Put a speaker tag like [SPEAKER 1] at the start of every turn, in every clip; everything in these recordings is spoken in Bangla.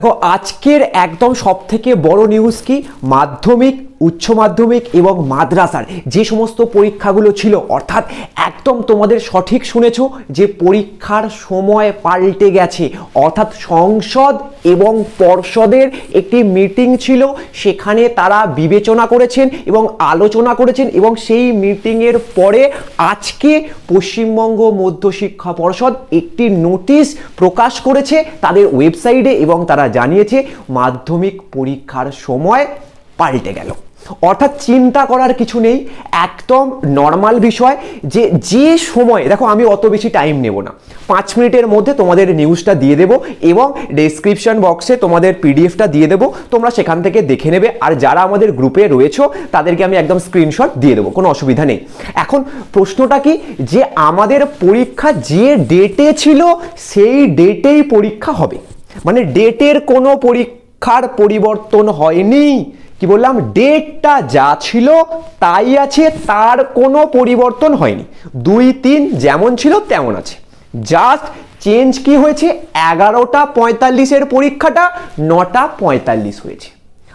[SPEAKER 1] দেখো আজকের একদম সব থেকে বড় নিউজ কি? মাধ্যমিক উচ্চ মাধ্যমিক এবং মাদ্রাসার যে সমস্ত পরীক্ষাগুলো ছিল, অর্থাৎ একদম তোমাদের সঠিক শুনেছো যে পরীক্ষার সময় পাল্টে গেছে, অর্থাৎ সংসদ এবং পর্ষদের একটি মিটিং ছিল, সেখানে তারা বিবেচনা করেছেন এবং আলোচনা করেছেন এবং সেই মিটিংয়ের পরে আজকে পশ্চিমবঙ্গ মধ্যশিক্ষা পর্ষদ একটি নোটিশ প্রকাশ করেছে, তাদের ওয়েবসাইটে এবং তারা জানিয়েছে মাধ্যমিক পরীক্ষার সময় পাল্টে গেল। অর্থাৎ চিন্তা করার কিছু নেই, একদম নর্মাল বিষয় যে যে সময়, দেখো আমি অত বেশি টাইম নেব না। পাঁচ মিনিটের মধ্যে তোমাদের নিউজটা দিয়ে দেবো এবং ডেসক্রিপশন বক্সে তোমাদের পিডিএফটা দিয়ে দেবো, তোমরা সেখান থেকে দেখে নেবে। আর যারা আমাদের গ্রুপে রয়েছো, তাদেরকে আমি একদম স্ক্রিনশট দিয়ে দেবো, কোনো অসুবিধা নেই। এখন প্রশ্নটা কি? যে আমাদের পরীক্ষা যে ডেটে ছিল, সেই ডেটেই পরীক্ষা হবে। মানে ডেটের কোনো পরীক্ষার পরিবর্তন হয়নি। কি বললাম? ডেটটা যা ছিল তাই আছে, তার কোনো পরিবর্তন হয়নি। দুই, তিন যেমন ছিল তেমন আছে। জাস্ট চেঞ্জ কি হয়েছে? এগারোটা পঁয়তাল্লিশের পরীক্ষাটা নটা পঁয়তাল্লিশ হয়েছে।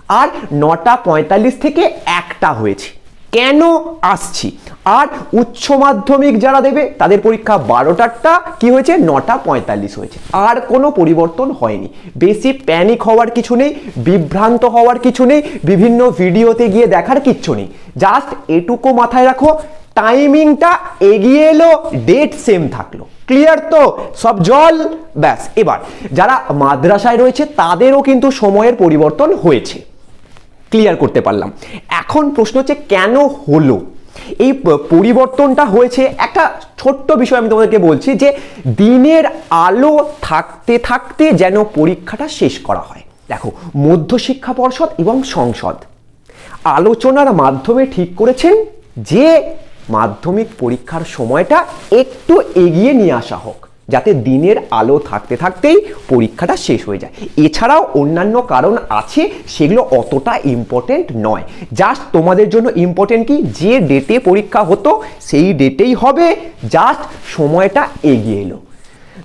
[SPEAKER 1] আর নটা পঁয়তাল্লিশ থেকে একটা হয়েছে। কেন আসছি? আর উচ্চ মাধ্যমিক যারা দেবে, তাদের পরীক্ষা বারোটারটা, কি হয়েছে? নটা পঁয়তাল্লিশ হয়েছে। আর কোনো পরিবর্তন হয়নি। বেশি প্যানিক হওয়ার কিছু নেই, বিভ্রান্ত হওয়ার কিছু নেই, বিভিন্ন ভিডিওতে গিয়ে দেখার কিচ্ছু নেই। জাস্ট এটুকু মাথায় রাখো টাইমিংটা এগিয়ে এলো ডেট সেম থাকল। ক্লিয়ার তো? সব জল? ব্যাস। এবার, যারা মাদ্রাসায় রয়েছে, তাদেরও কিন্তু সময়ের পরিবর্তন হয়েছে। ক্লিয়ার করতে পারলাম। এখন প্রশ্ন হচ্ছে, কেন হলো? এই পরিবর্তনটা হয়েছে। একটা ছোট্ট বিষয় আমি তোমাদেরকে বলছি যে, দিনের আলো থাকতে থাকতে যেন পরীক্ষাটা শেষ করা হয়। দেখো, মধ্যশিক্ষা পর্ষদ এবং সংসদ আলোচনার মাধ্যমে ঠিক করেছেন যে, মাধ্যমিক পরীক্ষার সময়টা একটু এগিয়ে নিয়ে আসা হোক। যাতে দিনের আলো থাকতে থাকতেই পরীক্ষাটা শেষ হয়ে যায়। এছাড়াও অন্যান্য কারণ আছে, সেগুলো অতটা ইম্পর্টেন্ট নয়। জাস্ট তোমাদের জন্য ইম্পর্টেন্ট কি? যে ডেটে পরীক্ষা হতো, সেই ডেটেই হবে জাস্ট সময়টা এগিয়ে এলো।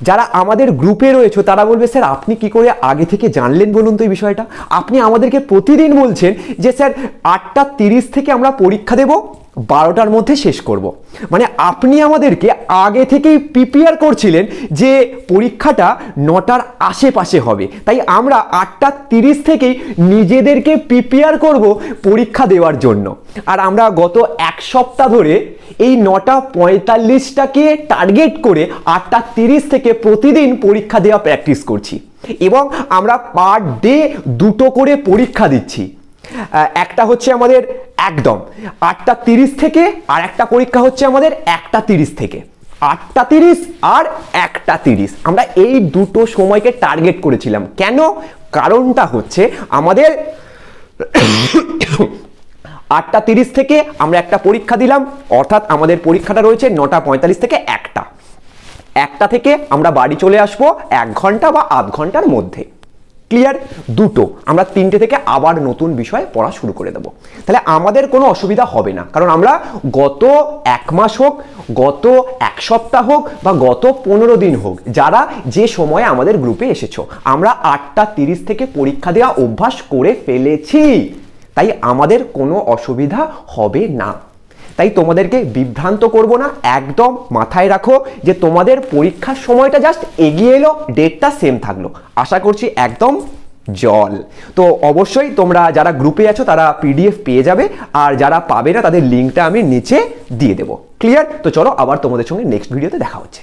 [SPEAKER 1] যারা আমাদের গ্রুপে রয়েছে, তারা বলবে, স্যার, আপনি কি করে আগে থেকে জানলেন বলুন তো এই বিষয়টা? আপনি আমাদেরকে প্রতিদিন বলছেন যে, স্যার, আটটা তিরিশ থেকে আমরা পরীক্ষা দেব বারোটার মধ্যে শেষ করব। মানে আপনি আমাদেরকে আগে থেকেই প্রিপেয়ার করছিলেন যে পরীক্ষাটা নটার আশেপাশে হবে। তাই আমরা আটটা তিরিশ থেকেই নিজেদেরকে প্রিপেয়ার করব পরীক্ষা দেওয়ার জন্য। আর আমরা গত এক সপ্তাহ ধরে এই নটা পঁয়তাল্লিশটাকে টার্গেট করে আটটা তিরিশ থেকে প্রতিদিন পরীক্ষা দেওয়া প্র্যাকটিস করছি। এবং আমরা পার ডে দুটো করে পরীক্ষা দিচ্ছি। একটা হচ্ছে আমাদের একদম। আটটা তিরিশ থেকে আর একটা পরীক্ষা হচ্ছে আমাদের একটা তিরিশ থেকে। আটটা তিরিশ আর একটা তিরিশ। আমরা এই দুটো সময়কে টার্গেট করেছিলাম। কেন? কারণটা হচ্ছে আমাদের আটটা তিরিশ থেকে আমরা একটা পরীক্ষা দিলাম। অর্থাৎ আমাদের পরীক্ষাটা রয়েছে নটা পঁয়তাল্লিশ থেকে একটা। একটা থেকে আমরা বাড়ি চলে আসব এক ঘণ্টা বা আধ ঘণ্টার মধ্যে। ক্লিয়ার দুটো। আমরা তিনটে থেকে আবার নতুন বিষয় পড়া শুরু করে দেবো। তাহলে আমাদের কোনো অসুবিধা হবে না। কারণ আমরা গত এক মাস হোক, গত এক সপ্তাহ হোক বা গত পনেরো দিন হোক, যারা যে সময়ে আমাদের গ্রুপে এসেছ, আমরা আটটা তিরিশ থেকে পরীক্ষা দেওয়া অভ্যাস করে ফেলেছি। তাই আমাদের কোনো অসুবিধা হবে না। তাই তোমাদেরকে বিভ্রান্ত করব না, একদম মাথায় রাখো যে তোমাদের পরীক্ষার সময়টা জাস্ট এগিয়ে এলো ডেটটা সেম থাকল। আশা করছি একদম জল। তো অবশ্যই তোমরা যারা গ্রুপে আছো, তারা পিডিএফ পেয়ে যাবে, আর যারা পাবে না, তাদের লিঙ্কটা আমি নিচে দিয়ে দেবো। ক্লিয়ার তো চলো আবার তোমাদের সঙ্গে নেক্সট ভিডিওতে দেখা হচ্ছে।